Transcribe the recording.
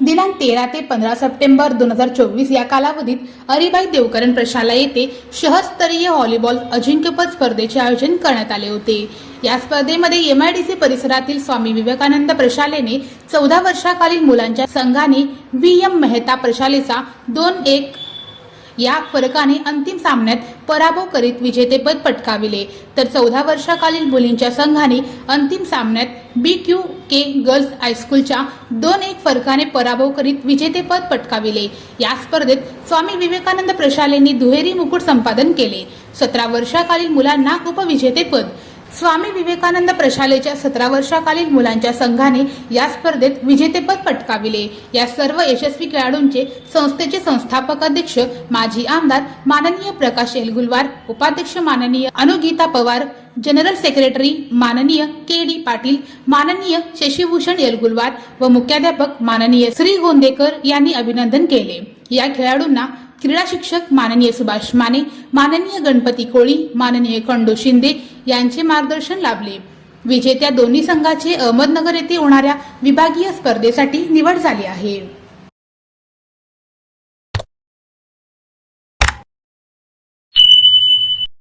दिनांक तेरा ते पंधरा सप्टेंबर दोन हजार चोवीस या कालावधीत अरिबाई देवकरण प्रशाला येथे शहरस्तरीय व्हॉलीबॉल अजिंक्यपद स्पर्धेचे आयोजन करण्यात आले होते. या स्पर्धेमध्ये एमआयडीसी परिसरातील स्वामी विवेकानंद प्रशालेने चौदा वर्षाखालील मुलांच्या संघाने व्ही एम मेहता प्रशालेचा दोन एक या फरकाने अंतिम सामन्यात पराभव करीत विजेतेपद पटकाविले. तर चौदा वर्षाखालील मुलींच्या संघाने अंतिम सामन्यात बी क्यू के गर्ल्स हायस्कूलच्या दोन एक फरकाने पराभव करीत विजेतेपद पटकाविले. या स्पर्धेत स्वामी विवेकानंद प्रशालेंनी दुहेरी मुकुट संपादन केले. सतरा वर्षाखालील मुलांना उपविजेतेपद स्वामी विवेकानंद प्रशालेच्या सतरा वर्षाखालील मुलांच्या संघाने या स्पर्धेत विजेतेपद पटकाविले. या सर्व यशस्वी खेळाडूंचे संस्थेचे संस्थापक अध्यक्ष माजी आमदार माननीय प्रकाश एलगुलवार उपाध्यक्ष माननीय अनुगीता पवार जनरल सेक्रेटरी माननीय के डी पाटील माननीय शशीभूषण येलगुलवार व मुख्याध्यापक माननीय श्री गोंदेकर यांनी अभिनंदन केले. या खेळाडूंना क्रीडा शिक्षक माननीय सुभाष माने माननीय गणपती कोळी माननीय खंडू शिंदे यांचे मार्गदर्शन लाभले. विजेत्या दोन्ही संघाचे अहमदनगर येथे होणाऱ्या विभागीय स्पर्धेसाठी निवड झाली आहे.